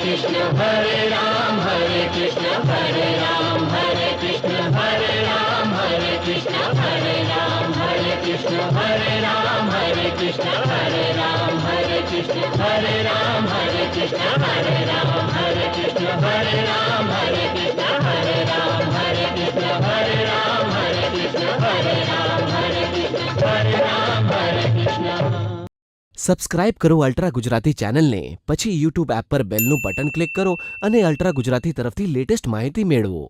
Krishna, Hare Ram, Hare Krishna, Hare Ram, Hare Krishna, Hare Ram, Hare Krishna, Hare Ram, Hare Krishna, Hare Ram, Hare Krishna, Hare Ram, Hare Krishna, Hare Ram, Hare Krishna, Hare Ram, Hare Krishna, Hare Ram, Hare Krishna subscribe કરો ultra Gujarati ચેનલને પછી યુટ્યુબ એપ પર બેલનું બટન ક્લિક કરો અને અલ્ટ્રા ગુજરાતી તરફથી લેટેસ્ટ માહિતી મેળવો.